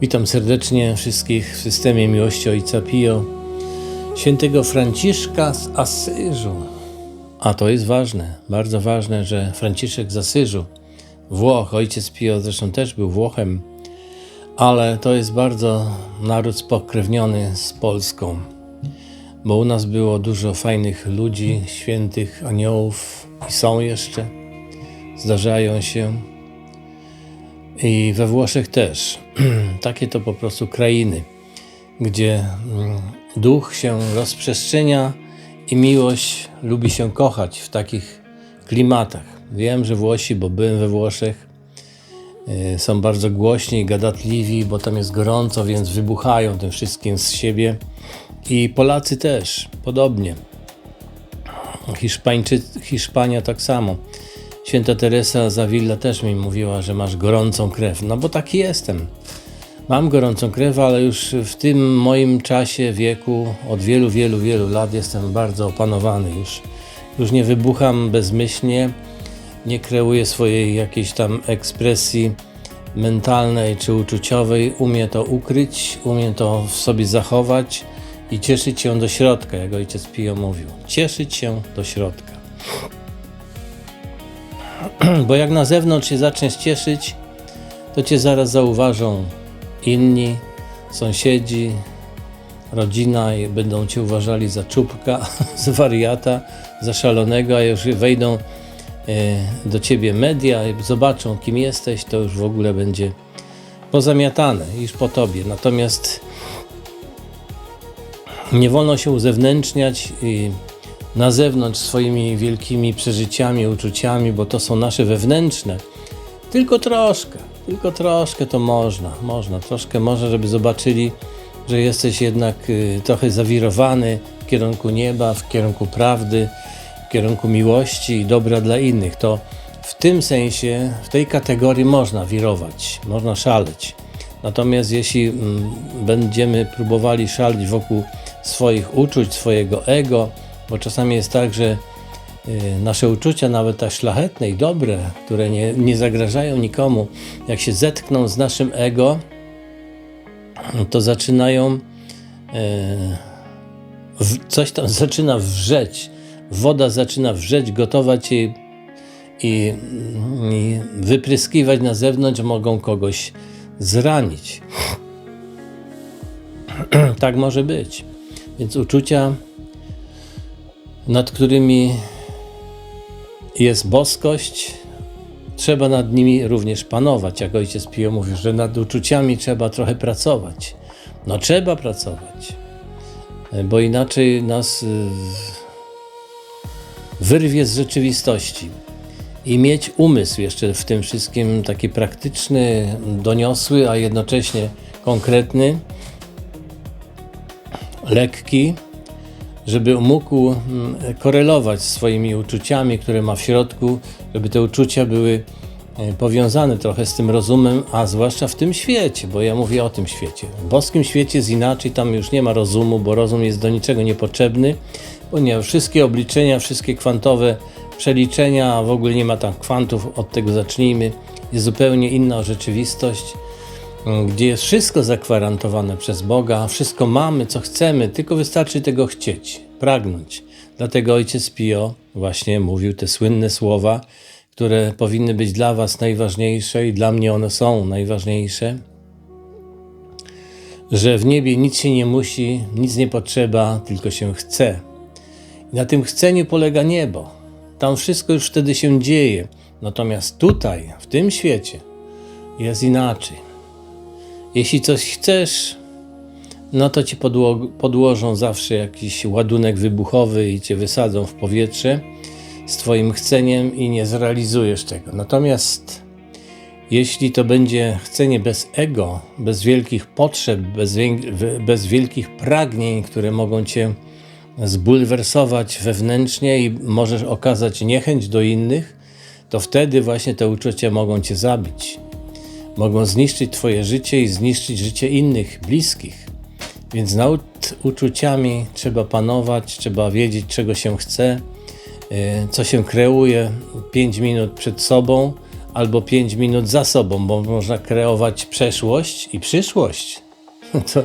Witam serdecznie wszystkich w systemie miłości Ojca Pio, świętego Franciszka z Asyżu. A to jest ważne, bardzo ważne, że Franciszek z Asyżu, Włoch, ojciec Pio zresztą też był Włochem, ale to jest bardzo naród spokrewniony z Polską, bo u nas było dużo fajnych ludzi, świętych aniołów i są jeszcze, zdarzają się. I we Włoszech też. Takie to po prostu krainy, gdzie mm, duch się rozprzestrzenia i miłość lubi się kochać w takich klimatach. Wiem, że Włosi, bo byłem we Włoszech, y, są bardzo głośni i gadatliwi, bo tam jest gorąco, więc wybuchają tym wszystkim z siebie. I Polacy też, podobnie. Hiszpańczy, Hiszpania tak samo. Święta Teresa Zawilla też mi mówiła, że masz gorącą krew. No bo taki jestem. Mam gorącą krew, ale już w tym moim czasie, wieku, od wielu, wielu, wielu lat jestem bardzo opanowany już. Już nie wybucham bezmyślnie, nie kreuję swojej jakiejś tam ekspresji mentalnej czy uczuciowej. Umiem to ukryć, umiem to w sobie zachować i cieszyć się do środka, jak ojciec Pio mówił. Cieszyć się do środka. Bo jak na zewnątrz się zaczniesz cieszyć, to cię zaraz zauważą inni, sąsiedzi, rodzina i będą cię uważali za czubka, za wariata, za szalonego, a już wejdą e, do ciebie media i zobaczą, kim jesteś, to już w ogóle będzie pozamiatane już po tobie. Natomiast nie wolno się uzewnętrzniać i na zewnątrz swoimi wielkimi przeżyciami, uczuciami, bo to są nasze wewnętrzne. Tylko troszkę, tylko troszkę to można, można, troszkę może, żeby zobaczyli, że jesteś jednak y, trochę zawirowany w kierunku nieba, w kierunku prawdy, w kierunku miłości i dobra dla innych. To w tym sensie, w tej kategorii można wirować, można szaleć. Natomiast jeśli mm, będziemy próbowali szalić wokół swoich uczuć, swojego ego, bo czasami jest tak, że y, nasze uczucia, nawet tak szlachetne i dobre, które nie, nie zagrażają nikomu, jak się zetkną z naszym ego, to zaczynają w, coś tam zaczyna wrzeć. Woda zaczyna wrzeć, gotować i, i, i wypryskiwać na zewnątrz, mogą kogoś zranić. tak może być. Więc uczucia nad którymi jest boskość, trzeba nad nimi również panować. Jak ojciec Pio mówi, że nad uczuciami trzeba trochę pracować. No trzeba pracować, bo inaczej nas y, wyrwie z rzeczywistości. I mieć umysł jeszcze w tym wszystkim taki praktyczny, doniosły, a jednocześnie konkretny, lekki, żeby mógł mm, korelować swoimi uczuciami, które ma w środku, żeby te uczucia były e, powiązane trochę z tym rozumem, a zwłaszcza w tym świecie, bo ja mówię o tym świecie. W boskim świecie jest inaczej, tam już nie ma rozumu, bo rozum jest do niczego niepotrzebny, ponieważ wszystkie obliczenia, wszystkie kwantowe przeliczenia, a w ogóle nie ma tam kwantów, od tego zacznijmy, jest zupełnie inna rzeczywistość gdzie jest wszystko zakwarantowane przez Boga, wszystko mamy, co chcemy, tylko wystarczy tego chcieć, pragnąć. Dlatego ojciec Pio właśnie mówił te słynne słowa, które powinny być dla Was najważniejsze i dla mnie one są najważniejsze, że w niebie nic się nie musi, nic nie potrzeba, tylko się chce. Na tym chceniu polega niebo. Tam wszystko już wtedy się dzieje. Natomiast tutaj, w tym świecie, jest inaczej. Jeśli coś chcesz, no to ci podło podłożą zawsze jakiś ładunek wybuchowy i cię wysadzą w powietrze z twoim chceniem i nie zrealizujesz tego. Natomiast jeśli to będzie chcenie bez ego, bez wielkich potrzeb, bez, bez wielkich pragnień, które mogą cię zbulwersować wewnętrznie i możesz okazać niechęć do innych, to wtedy właśnie te uczucia mogą cię zabić mogą zniszczyć Twoje życie i zniszczyć życie innych, bliskich. Więc nad uczuciami trzeba panować, trzeba wiedzieć, czego się chce, e, co się kreuje 5 minut przed sobą, albo 5 minut za sobą, bo można kreować przeszłość i przyszłość. To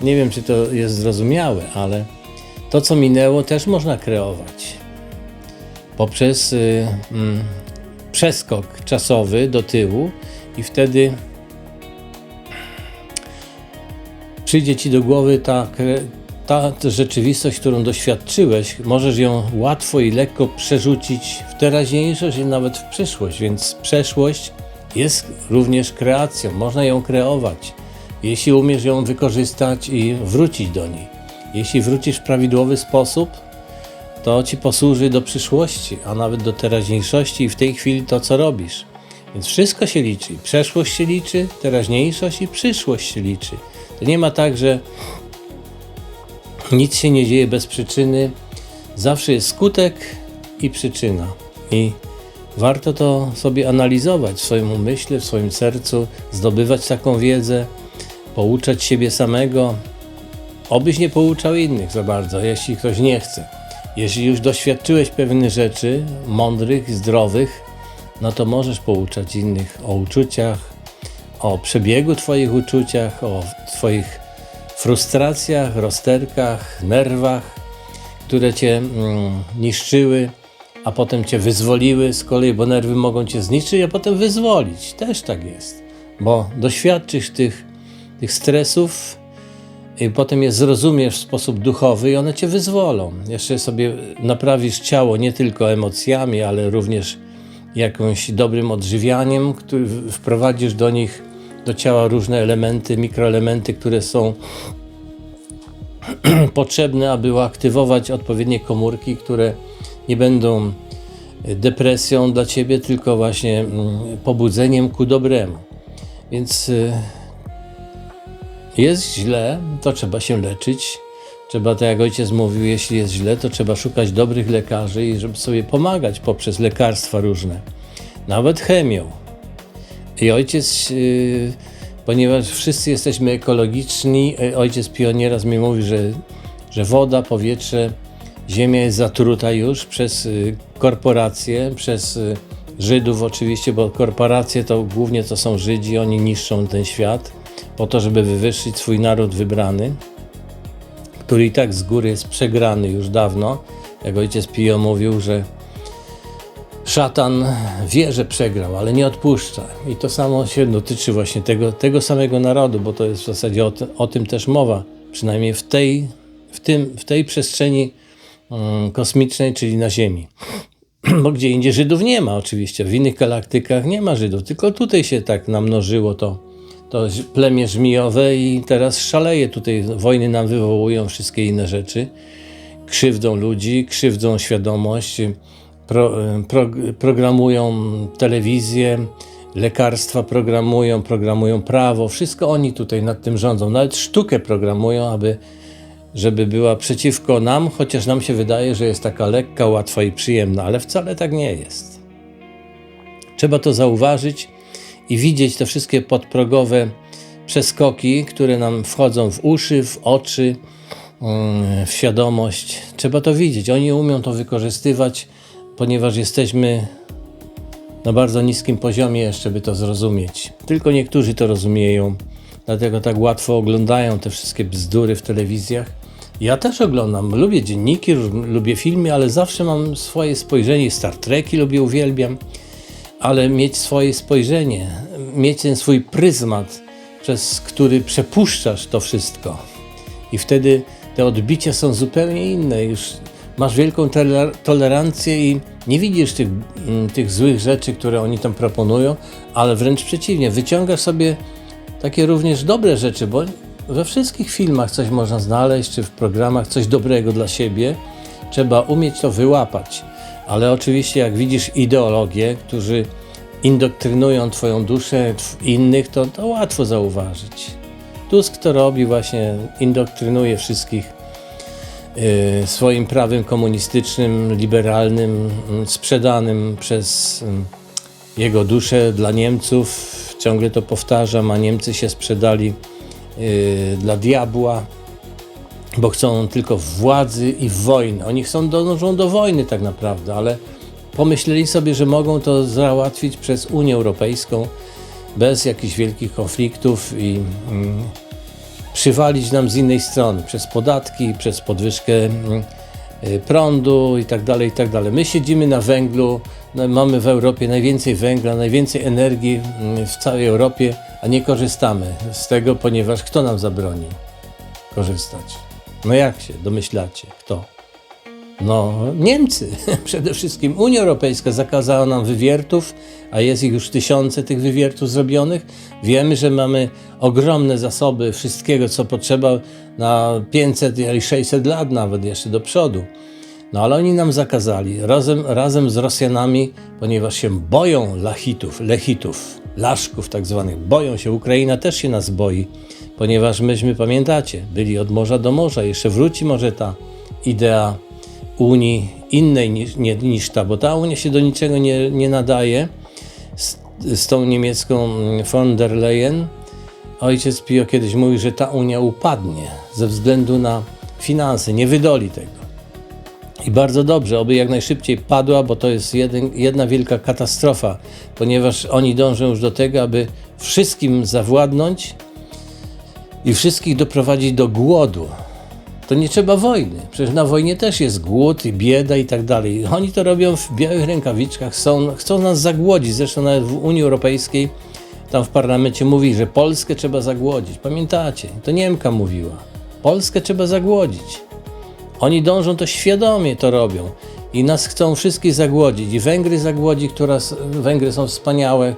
nie wiem, czy to jest zrozumiałe, ale to, co minęło, też można kreować poprzez y, mm, przeskok czasowy do tyłu i wtedy przyjdzie ci do głowy ta, ta rzeczywistość, którą doświadczyłeś, możesz ją łatwo i lekko przerzucić w teraźniejszość i nawet w przyszłość, więc przeszłość jest również kreacją, można ją kreować, jeśli umiesz ją wykorzystać i wrócić do niej. Jeśli wrócisz w prawidłowy sposób, to ci posłuży do przyszłości, a nawet do teraźniejszości. I w tej chwili to, co robisz. Więc wszystko się liczy. Przeszłość się liczy, teraźniejszość i przyszłość się liczy. To nie ma tak, że nic się nie dzieje bez przyczyny. Zawsze jest skutek i przyczyna. I warto to sobie analizować w swoim umyśle, w swoim sercu, zdobywać taką wiedzę, pouczać siebie samego, obyś nie pouczał innych za bardzo, jeśli ktoś nie chce. Jeśli już doświadczyłeś pewnych rzeczy, mądrych, zdrowych, no to możesz pouczać innych o uczuciach, o przebiegu Twoich uczuciach, o Twoich frustracjach, rozterkach, nerwach, które Cię mm, niszczyły, a potem Cię wyzwoliły z kolei, bo nerwy mogą Cię zniszczyć, a potem wyzwolić. Też tak jest, bo doświadczysz tych, tych stresów, i potem je zrozumiesz w sposób duchowy i one cię wyzwolą. Jeszcze sobie naprawisz ciało nie tylko emocjami, ale również jakimś dobrym odżywianiem, który wprowadzisz do nich, do ciała różne elementy, mikroelementy, które są potrzebne, aby aktywować odpowiednie komórki, które nie będą depresją dla ciebie, tylko właśnie mm, pobudzeniem ku dobremu. Więc y, jest źle, to trzeba się leczyć. Trzeba, tak jak ojciec mówił, jeśli jest źle, to trzeba szukać dobrych lekarzy i żeby sobie pomagać poprzez lekarstwa różne, nawet chemią. I ojciec, yy, ponieważ wszyscy jesteśmy ekologiczni, yy, ojciec pionieraz mi mówi, że, że woda, powietrze, ziemia jest zatruta już przez yy, korporacje, przez y, Żydów oczywiście, bo korporacje to głównie to są Żydzi, oni niszczą ten świat po to, żeby wywyższyć swój naród wybrany, który i tak z góry jest przegrany już dawno. Jak ojciec Pio mówił, że szatan wie, że przegrał, ale nie odpuszcza. I to samo się dotyczy właśnie tego, tego samego narodu, bo to jest w zasadzie o, o tym też mowa, przynajmniej w tej, w tym, w tej przestrzeni um, kosmicznej, czyli na Ziemi. Bo gdzie indziej Żydów nie ma oczywiście, w innych galaktykach nie ma Żydów, tylko tutaj się tak namnożyło to to plemię żmijowe i teraz szaleje tutaj. Wojny nam wywołują wszystkie inne rzeczy. Krzywdą ludzi, krzywdą świadomość, pro, pro, programują telewizję, lekarstwa programują, programują prawo. Wszystko oni tutaj nad tym rządzą. Nawet sztukę programują, aby żeby była przeciwko nam, chociaż nam się wydaje, że jest taka lekka, łatwa i przyjemna, ale wcale tak nie jest. Trzeba to zauważyć i widzieć te wszystkie podprogowe przeskoki, które nam wchodzą w uszy, w oczy, w świadomość. Trzeba to widzieć. Oni umią to wykorzystywać, ponieważ jesteśmy na bardzo niskim poziomie jeszcze, by to zrozumieć. Tylko niektórzy to rozumieją, dlatego tak łatwo oglądają te wszystkie bzdury w telewizjach. Ja też oglądam, lubię dzienniki, lubię filmy, ale zawsze mam swoje spojrzenie. Star Treki lubię, uwielbiam ale mieć swoje spojrzenie, mieć ten swój pryzmat, przez który przepuszczasz to wszystko. I wtedy te odbicia są zupełnie inne. Już masz wielką tolerancję i nie widzisz tych, mm, tych złych rzeczy, które oni tam proponują, ale wręcz przeciwnie, wyciągasz sobie takie również dobre rzeczy, bo we wszystkich filmach coś można znaleźć, czy w programach coś dobrego dla siebie. Trzeba umieć to wyłapać. Ale oczywiście, jak widzisz ideologię, którzy indoktrynują Twoją duszę innych, to, to łatwo zauważyć. Tusk to robi, właśnie indoktrynuje wszystkich y, swoim prawem komunistycznym, liberalnym, y, sprzedanym przez y, jego duszę dla Niemców. Ciągle to powtarzam, a Niemcy się sprzedali y, dla diabła bo chcą tylko władzy i wojny. Oni chcą dążą do wojny tak naprawdę, ale pomyśleli sobie, że mogą to załatwić przez Unię Europejską bez jakichś wielkich konfliktów i mm, przywalić nam z innej strony przez podatki, przez podwyżkę mm, y, prądu i tak dalej, i tak dalej. My siedzimy na węglu, no, mamy w Europie najwięcej węgla, najwięcej energii mm, w całej Europie, a nie korzystamy z tego, ponieważ kto nam zabroni korzystać? No jak się domyślacie? Kto? No, Niemcy. Przede wszystkim Unia Europejska zakazała nam wywiertów, a jest ich już tysiące tych wywiertów zrobionych. Wiemy, że mamy ogromne zasoby wszystkiego, co potrzeba na 500 i 600 lat nawet jeszcze do przodu. No ale oni nam zakazali razem, razem z Rosjanami, ponieważ się boją lachitów, lechitów, laszków tak zwanych. Boją się, Ukraina też się nas boi, ponieważ myśmy, pamiętacie, byli od morza do morza. Jeszcze wróci może ta idea Unii innej niż, nie, niż ta, bo ta Unia się do niczego nie, nie nadaje z, z tą niemiecką von der Leyen. Ojciec Pio kiedyś mówił, że ta Unia upadnie ze względu na finanse, nie wydoli tego. I bardzo dobrze, oby jak najszybciej padła, bo to jest jeden, jedna wielka katastrofa, ponieważ oni dążą już do tego, aby wszystkim zawładnąć i wszystkich doprowadzić do głodu. To nie trzeba wojny. Przecież na wojnie też jest głód i bieda i tak dalej. Oni to robią w białych rękawiczkach, chcą, chcą nas zagłodzić. Zresztą nawet w Unii Europejskiej, tam w parlamencie mówi, że Polskę trzeba zagłodzić. Pamiętacie? To Niemka mówiła. Polskę trzeba zagłodzić. Oni dążą to świadomie to robią i nas chcą wszystkich zagłodzić. I Węgry zagłodzi, która Węgry są wspaniałe.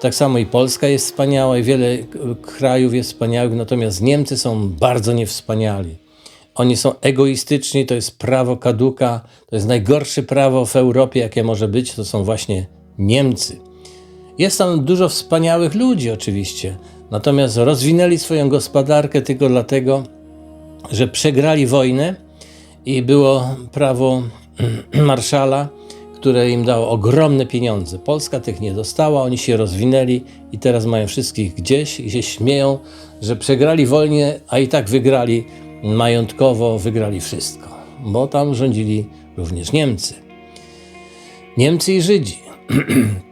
Tak samo i Polska jest wspaniała i wiele krajów jest wspaniałych, natomiast Niemcy są bardzo niewspaniali. Oni są egoistyczni, to jest prawo kaduka, to jest najgorsze prawo w Europie, jakie może być, to są właśnie Niemcy. Jest tam dużo wspaniałych ludzi, oczywiście, natomiast rozwinęli swoją gospodarkę tylko dlatego, że przegrali wojnę i było prawo marszala, które im dało ogromne pieniądze. Polska tych nie dostała, oni się rozwinęli i teraz mają wszystkich gdzieś i się śmieją, że przegrali wojnę, a i tak wygrali majątkowo, wygrali wszystko, bo tam rządzili również Niemcy. Niemcy i Żydzi.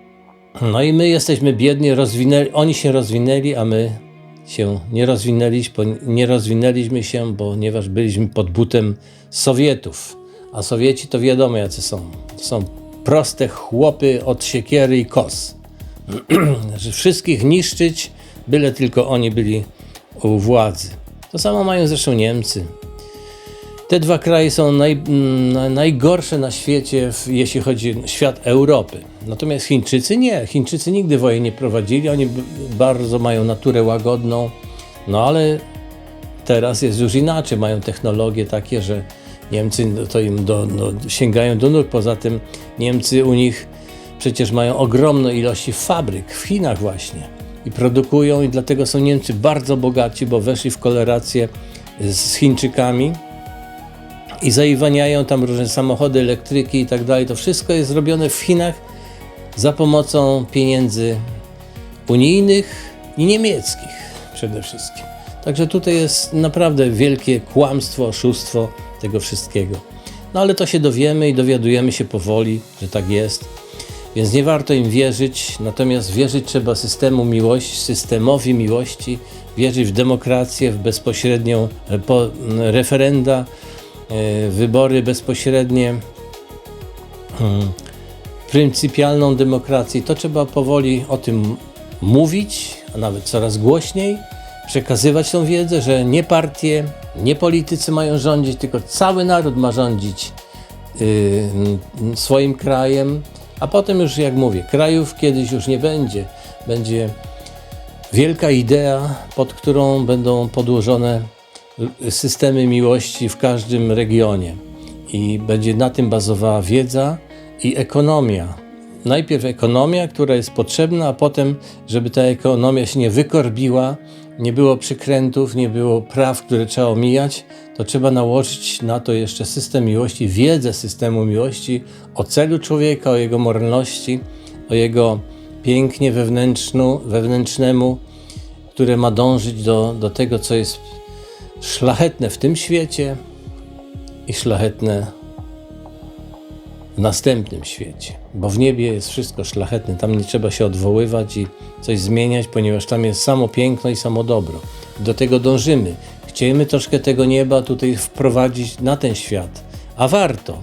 No i my jesteśmy biedni, oni się rozwinęli, a my się nie rozwinęliśmy, nie rozwinęliśmy się, ponieważ byliśmy pod butem Sowietów. A Sowieci to wiadomo jacy są. To są proste chłopy od siekiery i kos. że wszystkich niszczyć, byle tylko oni byli u władzy. To samo mają zresztą Niemcy. Te dwa kraje są naj, mm, najgorsze na świecie, jeśli chodzi o świat Europy. Natomiast Chińczycy nie. Chińczycy nigdy wojen nie prowadzili. Oni bardzo mają naturę łagodną. No ale teraz jest już inaczej. Mają technologie takie, że Niemcy to im do, no, sięgają do nóg. Poza tym Niemcy u nich przecież mają ogromne ilości fabryk w Chinach właśnie i produkują i dlatego są Niemcy bardzo bogaci, bo weszli w kolerację z Chińczykami i zaiwaniają tam różne samochody, elektryki i tak dalej. To wszystko jest zrobione w Chinach za pomocą pieniędzy unijnych i niemieckich przede wszystkim. Także tutaj jest naprawdę wielkie kłamstwo, oszustwo tego wszystkiego. No ale to się dowiemy i dowiadujemy się powoli, że tak jest. Więc nie warto im wierzyć, natomiast wierzyć trzeba systemu miłości, systemowi miłości, wierzyć w demokrację, w bezpośrednią po, referenda, e, wybory bezpośrednie, hmm, pryncypialną demokrację. To trzeba powoli o tym mówić, a nawet coraz głośniej, przekazywać tą wiedzę, że nie partie, nie politycy mają rządzić, tylko cały naród ma rządzić yy, swoim krajem, a potem już, jak mówię, krajów kiedyś już nie będzie. Będzie wielka idea, pod którą będą podłożone systemy miłości w każdym regionie. I będzie na tym bazowała wiedza i ekonomia. Najpierw ekonomia, która jest potrzebna, a potem, żeby ta ekonomia się nie wykorbiła, nie było przykrętów, nie było praw, które trzeba omijać, to trzeba nałożyć na to jeszcze system miłości, wiedzę systemu miłości o celu człowieka, o jego moralności, o jego pięknie wewnętrznemu, które ma dążyć do, do tego, co jest szlachetne w tym świecie i szlachetne w następnym świecie, bo w niebie jest wszystko szlachetne, tam nie trzeba się odwoływać i coś zmieniać, ponieważ tam jest samo piękno i samo dobro. Do tego dążymy. Chcielibyśmy troszkę tego nieba tutaj wprowadzić na ten świat, a warto.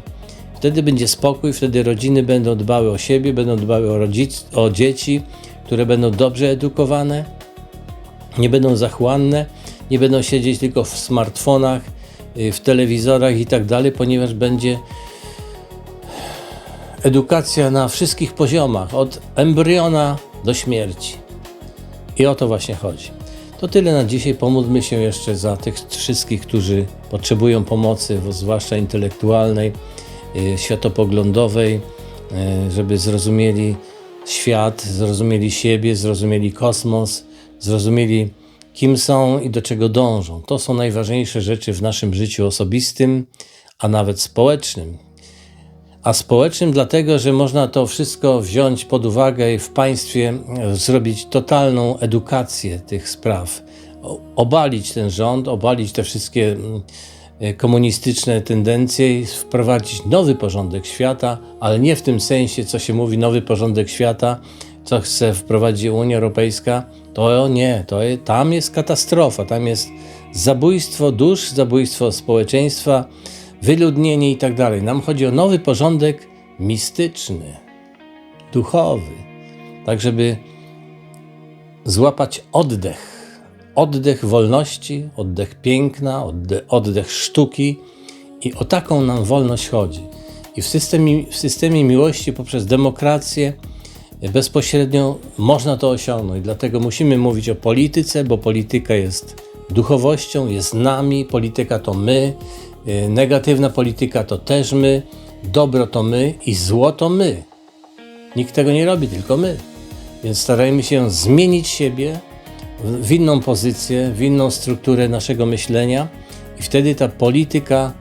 Wtedy będzie spokój, wtedy rodziny będą dbały o siebie, będą dbały o, rodzic, o dzieci, które będą dobrze edukowane, nie będą zachłanne, nie będą siedzieć tylko w smartfonach, y, w telewizorach i tak dalej, ponieważ będzie edukacja na wszystkich poziomach, od embriona do śmierci. I o to właśnie chodzi. To tyle na dzisiaj. Pomódlmy się jeszcze za tych wszystkich, którzy potrzebują pomocy, zwłaszcza intelektualnej, y, światopoglądowej, y, żeby zrozumieli świat, zrozumieli siebie, zrozumieli kosmos, zrozumieli kim są i do czego dążą. To są najważniejsze rzeczy w naszym życiu osobistym, a nawet społecznym. A społecznym dlatego, że można to wszystko wziąć pod uwagę i w państwie e, zrobić totalną edukację tych spraw. Obalić ten rząd, obalić te wszystkie e, komunistyczne tendencje i wprowadzić nowy porządek świata, ale nie w tym sensie, co się mówi, nowy porządek świata, co chce wprowadzić Unia Europejska. To nie, to tam jest katastrofa, tam jest zabójstwo dusz, zabójstwo społeczeństwa, wyludnienie i tak dalej. Nam chodzi o nowy porządek mistyczny, duchowy, tak żeby złapać oddech. Oddech wolności, oddech piękna, oddech, oddech sztuki. I o taką nam wolność chodzi. I w systemie, w systemie miłości poprzez demokrację bezpośrednio można to osiągnąć. Dlatego musimy mówić o polityce, bo polityka jest duchowością, jest nami, polityka to my, negatywna polityka to też my, dobro to my i zło to my. Nikt tego nie robi, tylko my. Więc starajmy się zmienić siebie w w inną pozycję, w inną strukturę naszego myślenia, i wtedy ta polityka,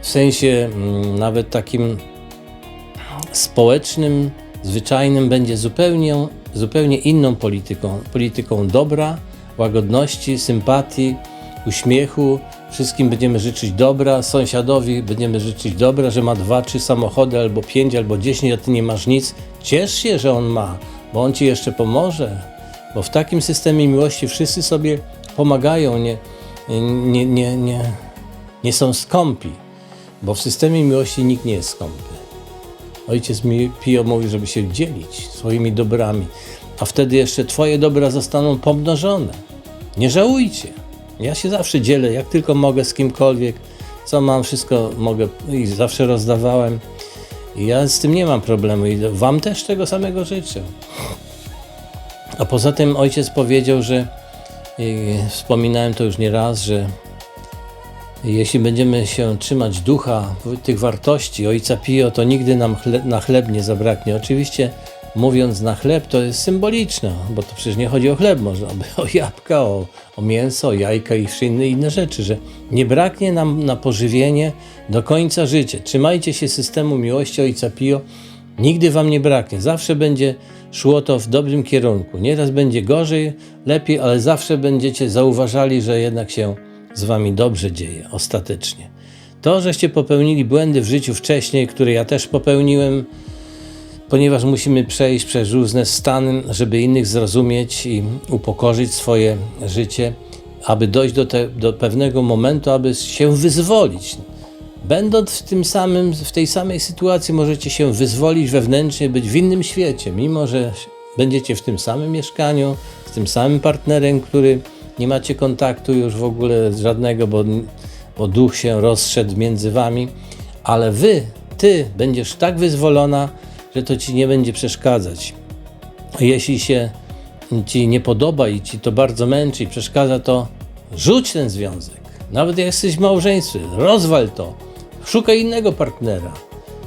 w sensie mm, nawet takim społecznym, zwyczajnym, będzie zupełnie, zupełnie inną polityką. Polityką dobra, łagodności, sympatii, uśmiechu. Wszystkim będziemy życzyć dobra, sąsiadowi będziemy życzyć dobra, że ma dwa, trzy samochody, albo pięć, albo dziesięć, a ty nie masz nic. Ciesz się, że on ma, bo on ci jeszcze pomoże. Bo w takim systemie miłości wszyscy sobie pomagają, nie, nie, nie, nie, nie są skąpi. Bo w systemie miłości nikt nie jest skąpy. Ojciec mi Pio mówi, żeby się dzielić swoimi dobrami, a wtedy jeszcze Twoje dobra zostaną pomnożone. Nie żałujcie. Ja się zawsze dzielę, jak tylko mogę z kimkolwiek, co mam, wszystko mogę i zawsze rozdawałem. I ja z tym nie mam problemu i Wam też tego samego życzę. A poza tym ojciec powiedział, że wspominałem to już nie raz, że jeśli będziemy się trzymać ducha, tych wartości Ojca Pio, to nigdy nam chle, na chleb nie zabraknie. Oczywiście mówiąc na chleb to jest symboliczne, bo to przecież nie chodzi o chleb, można by o jabłka, o, o mięso, o jajka i inne, inne rzeczy, że nie braknie nam na pożywienie do końca życia. Trzymajcie się systemu miłości Ojca Pio, nigdy wam nie braknie. Zawsze będzie szło to w dobrym kierunku. Nieraz będzie gorzej, lepiej, ale zawsze będziecie zauważali, że jednak się z wami dobrze dzieje ostatecznie. To, żeście popełnili błędy w życiu wcześniej, które ja też popełniłem, ponieważ musimy przejść przez różne stany, żeby innych zrozumieć i upokorzyć swoje życie, aby dojść do, te, do pewnego momentu, aby się wyzwolić. Będąc w, tym samym, w tej samej sytuacji, możecie się wyzwolić wewnętrznie, być w innym świecie, mimo że będziecie w tym samym mieszkaniu, z tym samym partnerem, który nie macie kontaktu już w ogóle żadnego, bo, bo duch się rozszedł między wami, ale wy, ty będziesz tak wyzwolona, że to ci nie będzie przeszkadzać. Jeśli się ci nie podoba i ci to bardzo męczy i przeszkadza, to rzuć ten związek. Nawet jak jesteś w małżeństwie, rozwal to. Szukaj innego partnera,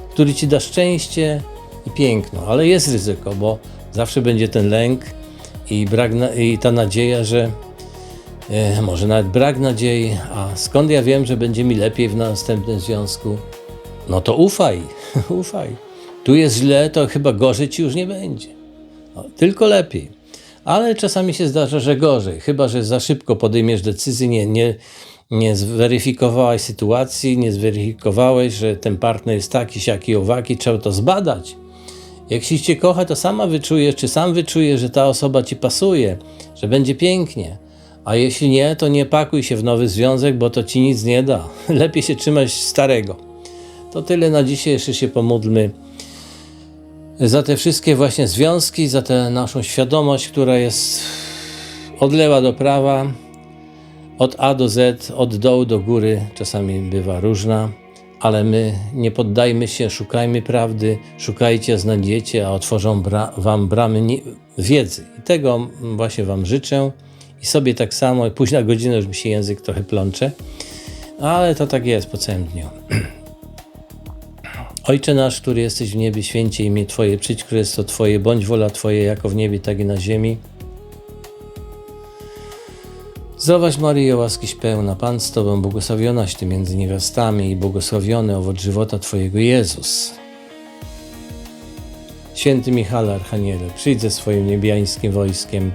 który ci da szczęście i piękno, ale jest ryzyko, bo zawsze będzie ten lęk i, brak na, i ta nadzieja, że e, może nawet brak nadziei, a skąd ja wiem, że będzie mi lepiej w następnym związku? No to ufaj, ufaj. Tu jest źle, to chyba gorzej ci już nie będzie. No, tylko lepiej. Ale czasami się zdarza, że gorzej, chyba że za szybko podejmiesz decyzję, nie, nie, nie zweryfikowałeś sytuacji, nie zweryfikowałeś, że ten partner jest taki, siaki, owaki, trzeba to zbadać. Jak się cię kocha, to sama wyczujesz, czy sam wyczujesz, że ta osoba ci pasuje, że będzie pięknie. A jeśli nie, to nie pakuj się w nowy związek, bo to ci nic nie da. Lepiej się trzymać starego. To tyle na dzisiaj, jeszcze się pomódlmy za te wszystkie właśnie związki, za tę naszą świadomość, która jest od lewa do prawa, od A do Z, od dołu do góry, czasami bywa różna, ale my nie poddajmy się, szukajmy prawdy, szukajcie, znajdziecie, a otworzą bra wam bramy wiedzy. I tego właśnie wam życzę i sobie tak samo, późna godzina już mi się język trochę plącze, ale to tak jest po całym dniu. Ojcze nasz, który jesteś w niebie, święcie imię Twoje, przyjdź królestwo Twoje, bądź wola Twoja, jako w niebie, tak i na ziemi. Zdrowaś Maryjo, łaskiś pełna, Pan z Tobą, błogosławionaś Ty między niewiastami i błogosławiony owoc żywota Twojego Jezus. Święty Michale Archaniele, przyjdź ze swoim niebiańskim wojskiem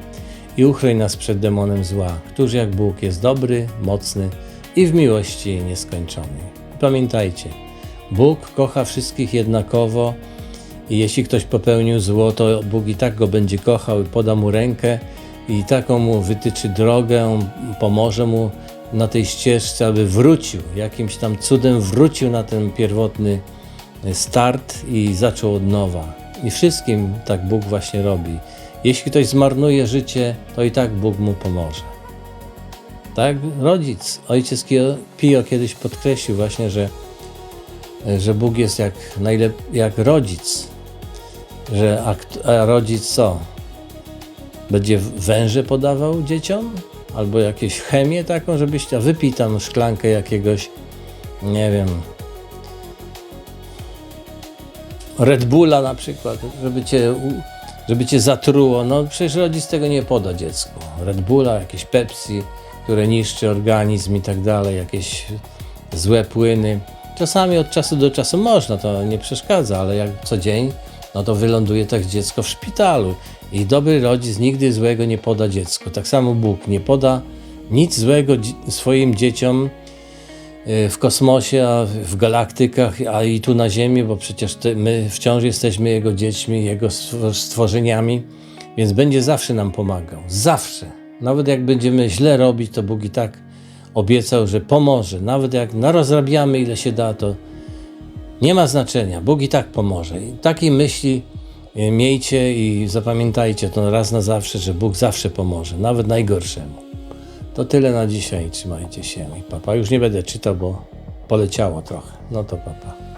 i uchroń nas przed demonem zła, któż jak Bóg jest dobry, mocny i w miłości nieskończony. Pamiętajcie, Bóg kocha wszystkich jednakowo i jeśli ktoś popełnił zło, to Bóg i tak go będzie kochał i poda mu rękę i taką mu wytyczy drogę, pomoże mu na tej ścieżce, aby wrócił, jakimś tam cudem wrócił na ten pierwotny start i zaczął od nowa. I wszystkim tak Bóg właśnie robi. Jeśli ktoś zmarnuje życie, to i tak Bóg mu pomoże. Tak, rodzic, ojciec Pio kiedyś podkreślił właśnie, że, że Bóg jest jak, najlep- jak rodzic, że a, a rodzic co? Będzie węże podawał dzieciom? Albo jakieś chemię taką, żebyś ta wypij tam szklankę jakiegoś, nie wiem, Red Bulla na przykład, żeby cię, żeby cię zatruło. No przecież rodzic tego nie poda dziecku. Red Bulla, jakieś Pepsi, które niszczy organizm i tak dalej, jakieś złe płyny. Czasami od czasu do czasu można, to nie przeszkadza, ale jak co dzień, no to wyląduje tak dziecko w szpitalu. I dobry rodzic nigdy złego nie poda dziecku. Tak samo Bóg nie poda nic złego swoim dzieciom, y, w kosmosie, a w galaktykach, a i tu na Ziemi, bo przecież my wciąż jesteśmy Jego dziećmi, Jego stwo- stworzeniami, więc będzie zawsze nam pomagał. Zawsze. Nawet jak będziemy źle robić, to Bóg i tak obiecał, że pomoże. Nawet jak narozrabiamy ile się da, to nie ma znaczenia. Bóg i tak pomoże. I takiej myśli y, miejcie i zapamiętajcie to raz na zawsze, że Bóg zawsze pomoże, nawet najgorszemu. To tyle na dzisiaj. Trzymajcie się. I papa. Już nie będę czytał, bo poleciało trochę. No to papa.